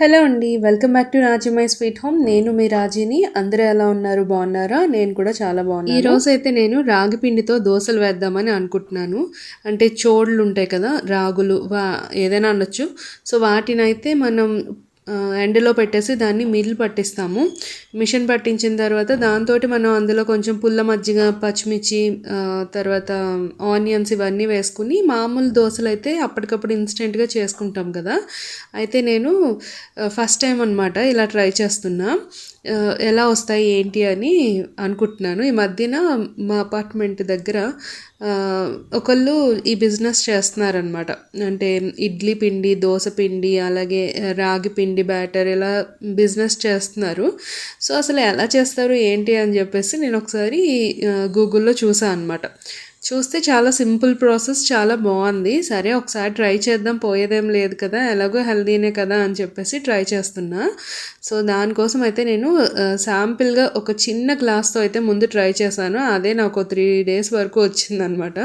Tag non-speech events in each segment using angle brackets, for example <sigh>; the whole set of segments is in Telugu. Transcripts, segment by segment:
హలో అండి welcome back to Raji my sweet home. నేను మీ రాజీని. అందరూ ఎలా ఉన్నారు? బాగున్నారా? నేను కూడా చాలా బాగున్నాను. ఈ రోజు అయితే నేను రాగి పిండితో దోశలు వేద్దామని అనుకుంటున్నాను. అంటే చోళ్ళు ఉంటాయి కదా రాగులు వా ఏదైనా అనొచ్చు. సో వాటిని అయితే మనం ఎండలో పెట్టేసి దాన్ని మిల్ పట్టిస్తాము. మిషన్ పట్టించిన తర్వాత దాంతో మనం అందులో కొంచెం పుల్ల మజ్జిగ పచ్చిమిర్చి తర్వాత ఆనియన్స్ ఇవన్నీ వేసుకుని మామూలు దోశలు అయితే అప్పటికప్పుడు ఇన్స్టెంట్గా చేసుకుంటాం కదా. అయితే నేను ఫస్ట్ టైం అనమాట ఇలా ట్రై చేస్తున్నా. ఎలా వస్తాయి ఏంటి అని అనుకుంటున్నాను. ఈ మధ్యన మా అపార్ట్మెంట్ దగ్గర ఒకళ్ళు ఈ బిజినెస్ చేస్తున్నారనమాట అంటే ఇడ్లీ పిండి దోశ పిండి అలాగే రాగి పిండి బ్యాటర్ ఇలా బిజినెస్ చేస్తున్నారు. సో అసలు ఎలా చేస్తారు ఏంటి అని చెప్పేసి నేను ఒకసారి గూగుల్లో చూసాను అనమాట చూస్తే చాలా సింపుల్ ప్రాసెస్ చాలా బాగుంది. సరే ఒకసారి ట్రై చేద్దాం పోయేదేం లేదు కదా ఎలాగో హెల్దీనే కదా అని చెప్పేసి ట్రై చేస్తున్నా. సో దానికోసం అయితే నేను శాంపిల్గా ఒక చిన్న గ్లాస్తో అయితే ముందు ట్రై చేశాను. అదే నాకు త్రీ డేస్ వరకు వచ్చిందనమాట.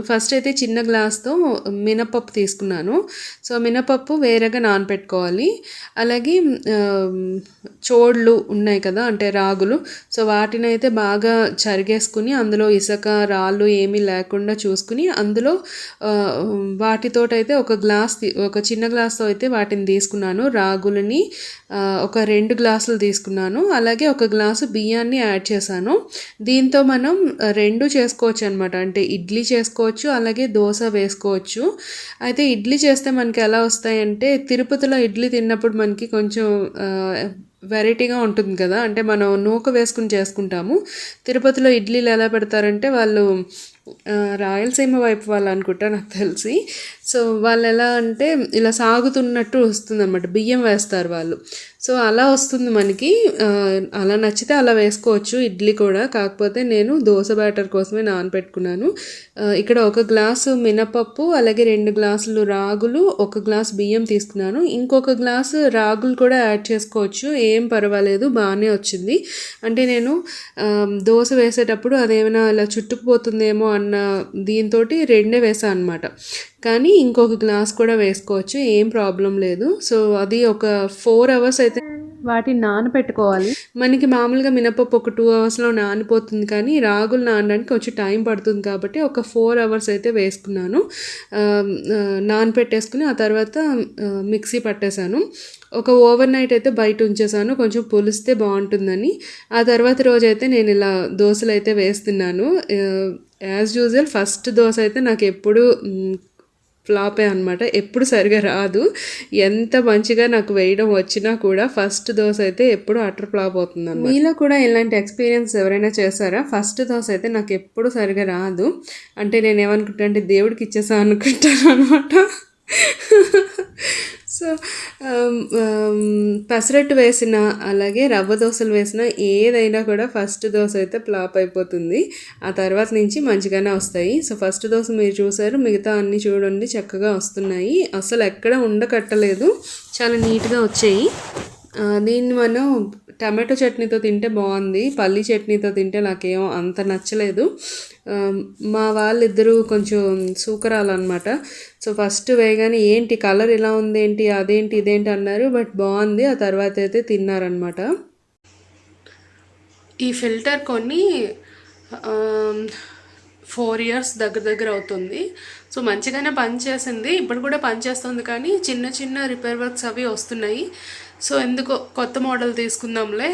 ఫస్ట్ అయితే చిన్న గ్లాస్తో మినపప్పు తీసుకున్నాను. సో మినపప్పు వేరేగా నానపెట్టుకోవాలి. అలాగే చోడ్లు చోళ్ళు ఉన్నాయి కదా అంటే రాగులు. సో వాటిని అయితే బాగా చరిగేసుకుని అందులో ఇసుక రాళ్ళు ఏమీ లేకుండా చూసుకుని అందులో వాటితోటైతే ఒక గ్లాస్ తీ- ఒక చిన్న గ్లాస్తో అయితే వాటిని తీసుకున్నాను. రాగులని ఒక రెండు గ్లాసులు తీసుకున్నాను. అలాగే ఒక గ్లాసు బియ్యాన్ని యాడ్ చేశాను. దీంతో మనం రెండు చేసుకోవచ్చు అనమాట అంటే ఇడ్లీ చేసుకోవచ్చు అలాగే దోశ వేసుకోవచ్చు. అయితే ఇడ్లీ చేస్తే మనకి ఎలా వస్తాయంటే తిరుపతిలో ఇడ్లీ తిన్నప్పుడు మనకి కొంచెం వెరైటీగా ఉంటుంది కదా. అంటే మనం నూక వేసుకుని చేసుకుంటాము. తిరుపతిలో ఇడ్లీలు ఎలా పెడతారంటే వాళ్ళు రాయలసీమ వైపు వాళ్ళు అనుకుంటా నాకు తెలిసి. సో వాళ్ళు ఎలా అంటే ఇలా సాగుతున్నట్టు వస్తుంది అనమాట బియ్యం వేస్తారు వాళ్ళు. సో అలా వస్తుంది మనకి. అలా నచ్చితే అలా వేసుకోవచ్చు. ఇడ్లీ కూడా. కాకపోతే నేను దోశ బ్యాటర్ కోసమే నానబెట్టుకున్నాను ఇక్కడ ఒక గ్లాసు మినపప్పు అలాగే రెండు గ్లాసులు రాగులు ఒక గ్లాస్ బియ్యం తీసుకున్నాను. ఇంకొక గ్లాసు రాగులు కూడా యాడ్ చేసుకోవచ్చు. ఏం పర్వాలేదు. బాగానే వచ్చింది. అంటే నేను దోశ వేసేటప్పుడు అదేమైనా ఇలా చుట్టుకుపోతుందేమో అన్న దీంతో రెండే వేసాను అనమాట కానీ ఇంకొక గ్లాస్ కూడా వేసుకోవచ్చు ఏం ప్రాబ్లం లేదు. సో అది ఒక ఫోర్ అవర్స్ అయితే వాటిని నానబెట్టుకోవాలి మనకి మామూలుగా మినపప్పు ఒక టూ అవర్స్లో నానిపోతుంది కానీ రాగులు నానడానికి కొంచెం టైం పడుతుంది కాబట్టి ఒక ఫోర్ అవర్స్ అయితే వేసుకున్నాను. ఆ, నానపెట్టేసుకుని ఆ తర్వాత మిక్సీ పట్టేశాను. ఒక ఓవర్ నైట్ అయితే బయట ఉంచేసాను కొంచెం పులిస్తే బాగుంటుందని. ఆ తర్వాత రోజు అయితే నేను ఇలా దోశలు అయితే వేస్తున్నాను. యాజ్ యూజువల్ ఫస్ట్ దోశ అయితే నాకు ఎప్పుడు ఫ్లాపే అనమాట ఎప్పుడు సరిగా రాదు. ఎంత మంచిగా నాకు వేయడం వచ్చినా కూడా ఫస్ట్ దోశ అయితే ఎప్పుడు అటర్ ఫ్లాప్ అవుతుంది అనమాట మీలో కూడా ఇలాంటి ఎక్స్పీరియన్స్ ఎవరైనా చేస్తారా ఫస్ట్ దోశ అయితే నాకు ఎప్పుడు సరిగా రాదు. అంటే నేను ఏమనుకుంటా అంటే దేవుడికి ఇచ్చేసా అనుకుంటాను అనమాట సో పెసరట్టు వేసిన అలాగే రవ్వ దోశలు వేసిన ఏదైనా కూడా ఫస్ట్ దోశ అయితే ఫ్లాప్ అయిపోతుంది. ఆ తర్వాత నుంచి మంచిగానే వస్తాయి. సో ఫస్ట్ దోశ మీరు చూసారు మిగతా అన్నీ చూడండి చక్కగా వస్తున్నాయి. అసలు ఎక్కడ ఉండకట్టలేదు. చాలా నీట్గా వచ్చాయి. దీన్ని మనం టమాటో చట్నీతో తింటే బాగుంది పల్లి చట్నీతో తింటే నాకేమో అంత నచ్చలేదు. మా వాళ్ళిద్దరూ కొంచెం సూకరాలు అనమాట సో ఫస్ట్ వేయగానే ఏంటి కలర్ ఇలా ఉంది ఏంటి అదేంటి ఇదేంటి అన్నారు బట్ బాగుంది. ఆ తర్వాత అయితే తిన్నారనమాట ఈ ఫిల్టర్ కొన్ని ఫోర్ ఇయర్స్ దగ్గర దగ్గర అవుతుంది. సో మంచిగానే పనిచేసింది. ఇప్పుడు కూడా పనిచేస్తుంది కానీ చిన్న చిన్న రిపేర్ వర్క్స్ అవి వస్తున్నాయి. సో ఎందుకో కొత్త మోడల్ తీసుకుందాంలే.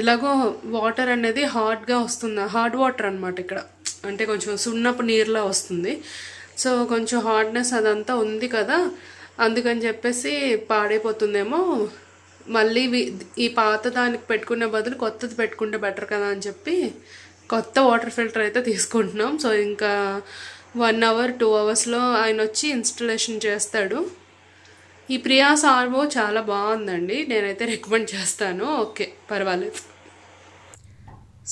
ఇలాగో వాటర్ అనేది హాట్గా వస్తుంది? హాట్ వాటర్ అనమాట ఇక్కడ. అంటే కొంచెం సున్నపు నీరులా వస్తుంది. సో కొంచెం హార్డ్నెస్ అదంతా ఉంది కదా. అందుకని చెప్పేసి పాడైపోతుందేమో. మళ్ళీ ఈ పాత దానికి పెట్టుకునే బదులు కొత్తది పెట్టుకుంటే బెటర్ కదా అని చెప్పి కొత్త వాటర్ ఫిల్టర్ అయితే తీసుకుంటున్నాం. సో ఇంకా వన్ అవర్ టూ అవర్స్లో ఆయన వచ్చి ఇన్స్టలేషన్ చేస్తాడు. ఈ ప్రియాస్ ఆర్వో చాలా బాగుందండి. నేనైతే <laughs> రికమెండ్ చేస్తాను. ఓకే పర్వాలేదు.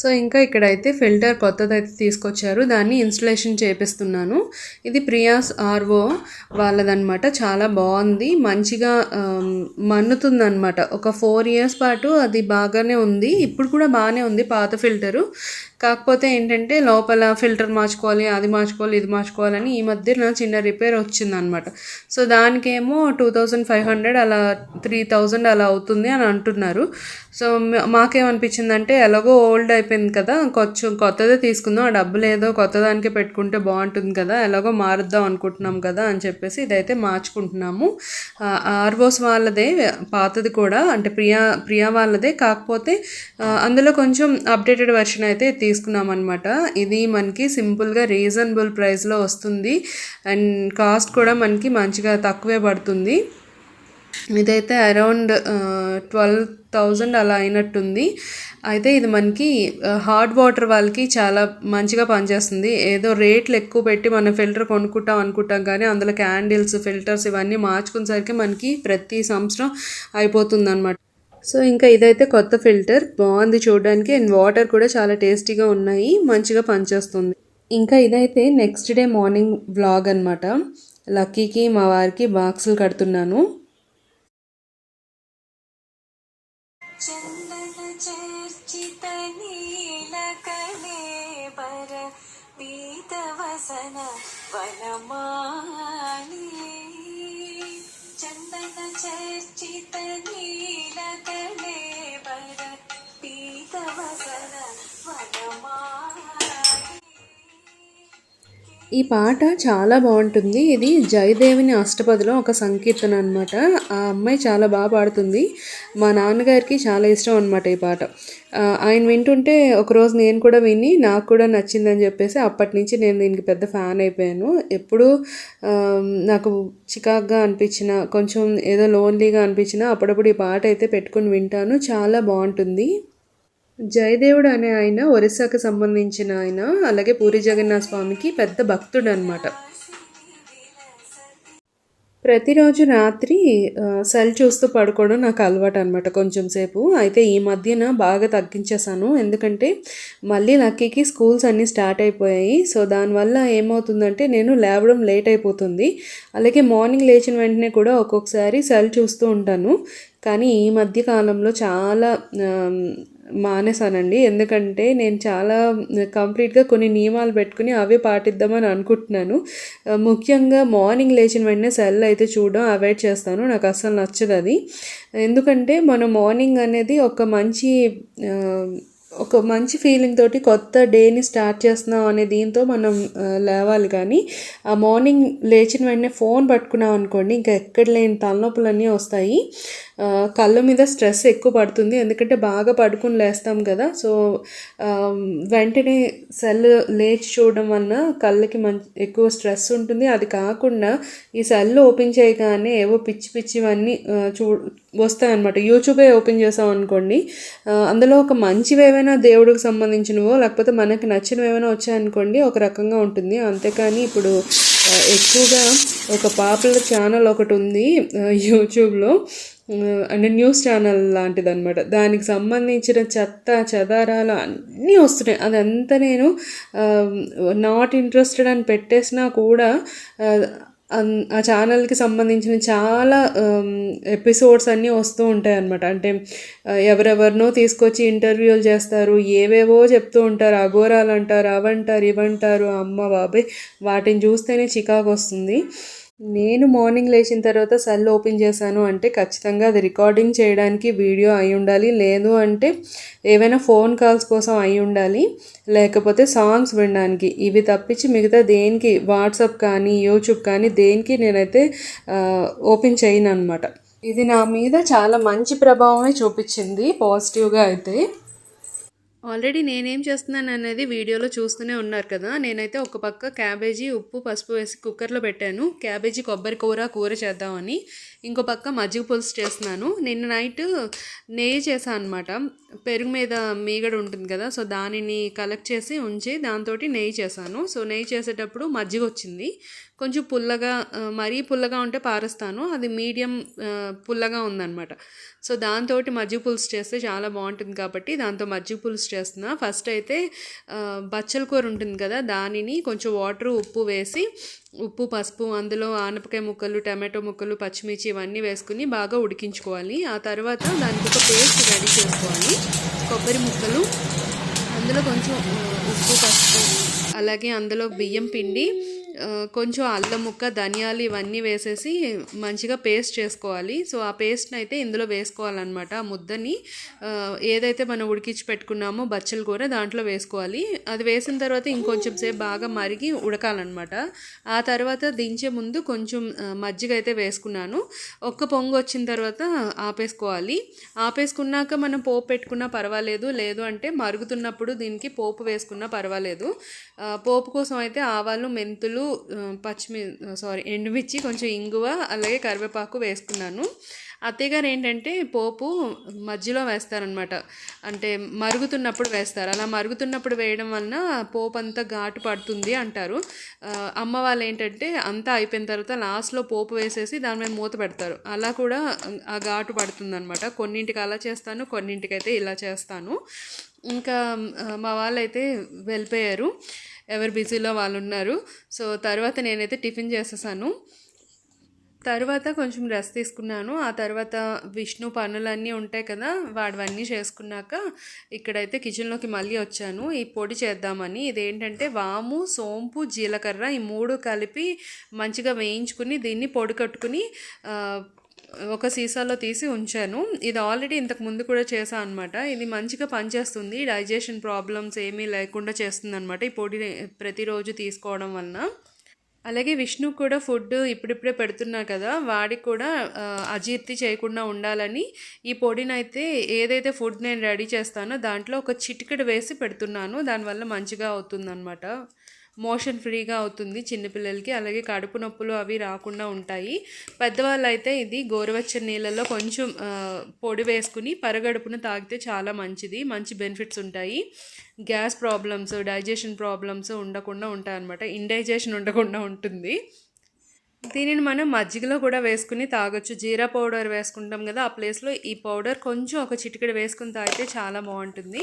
సో ఇంకా ఇక్కడైతే ఫిల్టర్ కొత్తదైతే తీసుకొచ్చారు. దాన్ని ఇన్స్టలేషన్ చేపిస్తున్నాను. ఇది ప్రియాస్ ఆర్వో వాళ్ళదనమాట చాలా బాగుంది. మంచిగా మన్నుతుందనమాట ఒక ఫోర్ ఇయర్స్ పాటు అది బాగానే ఉంది. ఇప్పుడు కూడా బాగానే ఉంది పాత ఫిల్టరు. కాకపోతే ఏంటంటే లోపల ఫిల్టర్ మార్చుకోవాలి అది మార్చుకోవాలి ఇది మార్చుకోవాలని ఈ మధ్య నా చిన్న రిపేర్ వచ్చిందనమాట సో దానికేమో టూ థౌజండ్ ఫైవ్ హండ్రెడ్ అలా త్రీ థౌజండ్ అలా అవుతుంది అని అంటున్నారు. సో మాకేమనిపించిందంటే ఎలాగో ఓల్డ్ అయిపోయింది కదా కొంచెం కొత్తదే తీసుకుందాం ఆ డబ్బులు ఏదో కొత్త పెట్టుకుంటే బాగుంటుంది కదా ఎలాగో మారుద్దాం అనుకుంటున్నాం కదా అని చెప్పేసి ఇదైతే మార్చుకుంటున్నాము. ఆర్వోస్ వాళ్ళదే పాతది కూడా అంటే ప్రియా ప్రియా వాళ్ళదే కాకపోతే అందులో కొంచెం అప్డేటెడ్ వెర్షన్ అయితే తీసుకున్నాం అనమాట ఇది మనకి సింపుల్గా రీజనబుల్ ప్రైస్లో వస్తుంది. అండ్ కాస్ట్ కూడా మనకి మంచిగా తక్కువే పడుతుంది. ఇదైతే అరౌండ్ ట్వెల్వ్ థౌజండ్ అలా అయినట్టుంది. అయితే ఇది మనకి హాట్ వాటర్ వాళ్ళకి చాలా మంచిగా పనిచేస్తుంది. ఏదో రేట్లు ఎక్కువ పెట్టి మనం ఫిల్టర్ కొనుక్కుంటాం అనుకుంటాం కానీ అందులో క్యాండిల్స్ ఫిల్టర్స్ ఇవన్నీ మార్చుకునేసరికి మనకి ప్రతి సంవత్సరం అయిపోతుంది అనమాట సో ఇంకా ఇదైతే కొత్త ఫిల్టర్. బాగుంది చూడడానికి. అండ్ వాటర్ కూడా చాలా టేస్టీగా ఉన్నాయి. మంచిగా పనిచేస్తుంది. ఇంకా ఇదైతే నెక్స్ట్ డే మార్నింగ్ వ్లాగ్ అనమాట లక్కీకి మా వారికి బాక్సులు కడుతున్నాను. നീലകലേപര പീതവസന വനമാണി ചന്ദന ചർച്ചിത നീലകലേപര പീതവസന വനമാണി ఈ పాట చాలా బాగుంటుంది. ఇది జయదేవిని అష్టపదిలో ఒక సంకీర్తన అనమాట ఆ అమ్మాయి చాలా బాగా పాడుతుంది. మా నాన్నగారికి చాలా ఇష్టం అనమాట ఈ పాట. ఆయన వింటుంటే ఒకరోజు నేను కూడా విని నాకు కూడా నచ్చిందని చెప్పేసి అప్పటి నుంచి నేను దీనికి పెద్ద ఫ్యాన్ అయిపోయాను. ఎప్పుడు నాకు చికాగ్గా అనిపించిన కొంచెం ఏదో లోన్లీగా అనిపించినా అప్పుడప్పుడు ఈ పాట అయితే పెట్టుకుని వింటాను. చాలా బాగుంటుంది. జయదేవుడు అనే ఆయన ఒరిస్సాకు సంబంధించిన ఆయన అలాగే పూరి జగన్నాథ స్వామికి పెద్ద భక్తుడు అనమాట ప్రతిరోజు రాత్రి సెల్ చూస్తూ పడుకోవడం నాకు అలవాటు అనమాట కొంచెం సేపు. అయితే ఈ మధ్యన బాగా తగ్గించేసాను ఎందుకంటే మళ్ళీ లక్కీకి స్కూల్స్ అన్నీ స్టార్ట్ అయిపోయాయి. సో దానివల్ల ఏమవుతుందంటే నేను లేవడం లేట్ అయిపోతుంది. అలాగే మార్నింగ్ లేచిన వెంటనే కూడా ఒక్కొక్కసారి సెల్ చూస్తూ ఉంటాను. కానీ ఈ మధ్య కాలంలో చాలా మానేశానండి. ఎందుకంటే నేను చాలా కంప్లీట్గా కొన్ని నియమాలు పెట్టుకుని అవే పాటిద్దామని అనుకుంటున్నాను. ముఖ్యంగా మార్నింగ్ లేచిన వెంటనే సెల్ అయితే చూడడం అవాయిడ్ చేస్తాను. నాకు అస్సలు నచ్చదు అది ఎందుకంటే మనం మార్నింగ్ అనేది ఒక మంచి ఒక మంచి ఫీలింగ్ తోటి కొత్త డేని స్టార్ట్ చేస్తున్నాం అనే దీంతో మనం లేవాలి కానీ ఆ మార్నింగ్ లేచిన వెంటనే ఫోన్ పట్టుకున్నాం అనుకోండి ఇంకా ఎక్కడ లేని తలనొప్పులన్నీ వస్తాయి. కళ్ళ మీద స్ట్రెస్ ఎక్కువ పడుతుంది ఎందుకంటే బాగా పడుకుని లేస్తాం కదా. సో వెంటనే సెల్ లేచి చూడడం వలన కళ్ళకి మంచి ఎక్కువ స్ట్రెస్ ఉంటుంది. అది కాకుండా ఈ సెల్ ఓపెన్ చేయగానే ఏవో పిచ్చి పిచ్చివన్నీ చూ వస్తాయన్నమాట. యూట్యూబే ఓపెన్ చేసాం అనుకోండి అందులో ఒక మంచివి ఏవైనా దేవుడికి సంబంధించినవో లేకపోతే మనకి నచ్చినవి ఏమైనా వచ్చాయనుకోండి ఒక రకంగా ఉంటుంది. అంతేకాని ఇప్పుడు ఎక్కువగా ఒక పాపులర్ ఛానల్ ఒకటి ఉంది యూట్యూబ్లో. అంటే న్యూస్ ఛానల్ లాంటిది అనమాట దానికి సంబంధించిన చెత్త చెదారాలు అన్నీ వస్తున్నాయి. అదంతా నేను నాట్ ఇంట్రెస్టెడ్ అని పెట్టేసినా కూడా ఆ, అన్- ఆ ఛానల్కి సంబంధించిన చాలా ఎపిసోడ్స్ అన్నీ వస్తూ ఉంటాయి అన్నమాట. అంటే ఎవరెవరినో తీసుకొచ్చి ఇంటర్వ్యూలు చేస్తారు ఏవేవో చెప్తూ ఉంటారు అఘోరాలు అంటారు అవంటారు ఇవంటారు అమ్మ బాబాయ్ వాటిని చూస్తేనే చికాకు వస్తుంది. నేను మార్నింగ్ లేచిన తర్వాత సెల్ ఓపెన్ చేశాను అంటే ఖచ్చితంగా అది రికార్డింగ్ చేయడానికి వీడియో అయి ఉండాలి. లేదు అంటే ఏవైనా ఫోన్ కాల్స్ కోసం అయి ఉండాలి. లేకపోతే సాంగ్స్ వినడానికి. ఇవి తప్పించి మిగతా దేనికి వాట్సాప్ కానీ యూట్యూబ్ కానీ దేనికి నేనైతే ఓపెన్ చేయను అనమాట ఇది నా మీద చాలా మంచి ప్రభావమే చూపించింది పాజిటివ్గా అయితే. ఆల్రెడీ నేనేం చేస్తున్నాను అనేది వీడియోలో చూస్తూనే ఉన్నారు కదా. నేనైతే ఒక పక్క క్యాబేజీ ఉప్పు పసుపు వేసి కుక్కర్లో పెట్టాను. క్యాబేజీ కొబ్బరి కూర కూర చేద్దామని. ఇంకో పక్క మజ్జిగ పులుసు చేస్తున్నాను. నిన్న నైట్ నెయ్యి చేశాను అనమాట పెరుగు మీద మీగడ ఉంటుంది కదా సో దానిని కలెక్ట్ చేసి ఉంచి దాంతో నెయ్యి చేశాను. సో నెయ్యి చేసేటప్పుడు మజ్జిగ వచ్చింది. కొంచెం పుల్లగా మరీ పుల్లగా ఉంటే పారేస్తాను. అది మీడియం పుల్లగా ఉందన్నమాట. సో దాంతో మజ్జిగ పులుసు చేస్తే చాలా బాగుంటుంది కాబట్టి దాంతో మజ్జిగ పులుసు చేస్తున్నా. ఫస్ట్ అయితే బచ్చల కూర ఉంటుంది కదా దానిని కొంచెం వాటర్ ఉప్పు వేసి ఉప్పు పసుపు అందులో ఆనపకాయ ముక్కలు టమాటో ముక్కలు పచ్చిమిర్చి ఇవన్నీ వేసుకుని బాగా ఉడికించుకోవాలి. ఆ తర్వాత దానికి ఒక పేస్ట్ రెడీ చేసుకోవాలి. కొబ్బరి ముక్కలు అందులో కొంచెం ఉప్పు పసుపు అలాగే అందులో బియ్యం పిండి కొంచెం అల్లం ముక్క ధనియాలు ఇవన్నీ వేసేసి మంచిగా పేస్ట్ చేసుకోవాలి. సో ఆ పేస్ట్ని అయితే ఇందులో వేసుకోవాలన్నమాట. ఆ ముద్దని ఏదైతే మనం ఉడికించి పెట్టుకున్నామో బచ్చల కూర దాంట్లో వేసుకోవాలి. అది వేసిన తర్వాత ఇంకొంచెం సేపు బాగా మరిగి ఉడకాలన్నమాట. ఆ తర్వాత దించే ముందు కొంచెం మజ్జిగ అయితే వేసుకున్నాను. ఒక్క పొంగు వచ్చిన తర్వాత ఆపేసుకోవాలి. ఆపేసుకున్నాక మనం పోపు పెట్టుకున్నా పర్వాలేదు. లేదు అంటే మరుగుతున్నప్పుడు దీనికి పోపు వేసుకున్నా పర్వాలేదు. పోపు కోసం అయితే ఆవాలు మెంతులు పచ్చిమి సారీ ఎండుమిర్చి కొంచెం ఇంగువ అలాగే కరివేపాకు వేసుకున్నాను. అత్తయ్య గారు ఏంటంటే పోపు మధ్యలో వేస్తారనమాట అంటే మరుగుతున్నప్పుడు వేస్తారు. అలా మరుగుతున్నప్పుడు వేయడం వలన పోపు అంతా ఘాటు పడుతుంది అంటారు. అమ్మ వాళ్ళు ఏంటంటే అంతా అయిపోయిన తర్వాత లాస్ట్లో పోపు వేసేసి దాని మీద మూత పెడతారు. అలా కూడా ఆ ఘాటు పడుతుందనమాట కొన్నింటికి అలా చేస్తాను కొన్నింటికైతే ఇలా చేస్తాను. ఇంకా మా మా వాళ్ళైతే వెళ్ళిపోయారు. ఎవరు బిజీలో వాళ్ళు ఉన్నారు సో తర్వాత నేనైతే టిఫిన్ చేసేసాను. తర్వాత కొంచెం రెస్ట్ తీసుకున్నాను. ఆ తర్వాత విష్ణు పనులన్నీ ఉంటాయి కదా వాడివన్నీ చేసుకున్నాక ఇక్కడైతే కిచెన్లోకి మళ్ళీ వచ్చాను. ఈ పొడి చేద్దామని. ఇదేంటంటే వాము సోంపు జీలకర్ర ఈ మూడు కలిపి మంచిగా వేయించుకుని దీన్ని పొడి కట్టుకుని ఒక సీసాలో తీసి ఉంచాను. ఇది ఆల్రెడీ ఇంతకు ముందు కూడా చేశాను అనమాట ఇది మంచిగా పనిచేస్తుంది. డైజెషన్ ప్రాబ్లమ్స్ ఏమీ లేకుండా చేస్తుంది అనమాట ఈ పొడి ప్రతిరోజు తీసుకోవడం వలన. అలాగే విష్ణు కూడా ఫుడ్ ఇప్పుడిప్పుడే పెడుతున్నా కదా వాడికి కూడా అజీర్తి చేయకుండా ఉండాలని ఈ పొడిని అయితే ఏదైతే ఫుడ్ నేను రెడీ చేస్తానో దాంట్లో ఒక చిటికెడు వేసి పెడుతున్నాను. దానివల్ల మంచిగా అవుతుందన్నమాట. మోషన్ ఫ్రీగా అవుతుంది చిన్నపిల్లలకి. అలాగే కడుపు నొప్పులు అవి రాకుండా ఉంటాయి. పెద్దవాళ్ళు అయితే ఇది గోరువెచ్చని నీళ్ళల్లో కొంచెం పొడి వేసుకుని పరగడుపున తాగితే చాలా మంచిది. మంచి బెనిఫిట్స్ ఉంటాయి. గ్యాస్ ప్రాబ్లమ్స్ డైజెషన్ ప్రాబ్లమ్స్ ఉండకుండా ఉంటాయి అనమాట ఇండైజెషన్ ఉండకుండా ఉంటుంది. దీనిని మనం మజ్జిగలో కూడా వేసుకుని తాగొచ్చు. జీరా పౌడర్ వేసుకుంటాం కదా ఆ ప్లేస్లో ఈ పౌడర్ కొంచెం ఒక చిటికెడు వేసుకుని తాగితే చాలా బాగుంటుంది.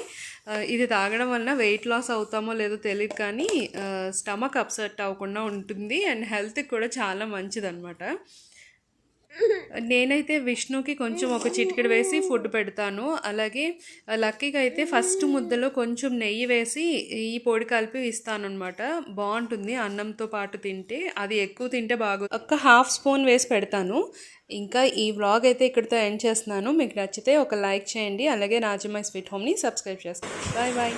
ఇది తాగడం వలన వెయిట్ లాస్ అవుతామో లేదో తెలియదు కానీ స్టమక్ అప్సెట్ అవ్వకుండా ఉంటుంది. అండ్ హెల్త్కి కూడా చాలా మంచిదన్నమాట. నేనైతే విష్ణుకి కొంచెం ఒక చిటికెడు వేసి ఫుడ్ పెడతాను. అలాగే లక్కీకి అయితే ఫస్ట్ ముద్దలో కొంచెం నెయ్యి వేసి ఈ పొడి కలిపి ఇస్తాను అనమాట బాగుంటుంది అన్నంతో పాటు తింటే. అది ఎక్కువ తింటే బాగు ఒక హాఫ్ స్పూన్ వేసి పెడతాను. ఇంకా ఈ వ్లాగ్ అయితే ఇక్కడితో ఎండ్ చేస్తున్నాను. మీకు నచ్చితే ఒక లైక్ చేయండి. అలాగే రాజమ్మాయి స్వీట్ హోమ్ని సబ్స్క్రైబ్ చేస్తాను బాయ్ బాయ్.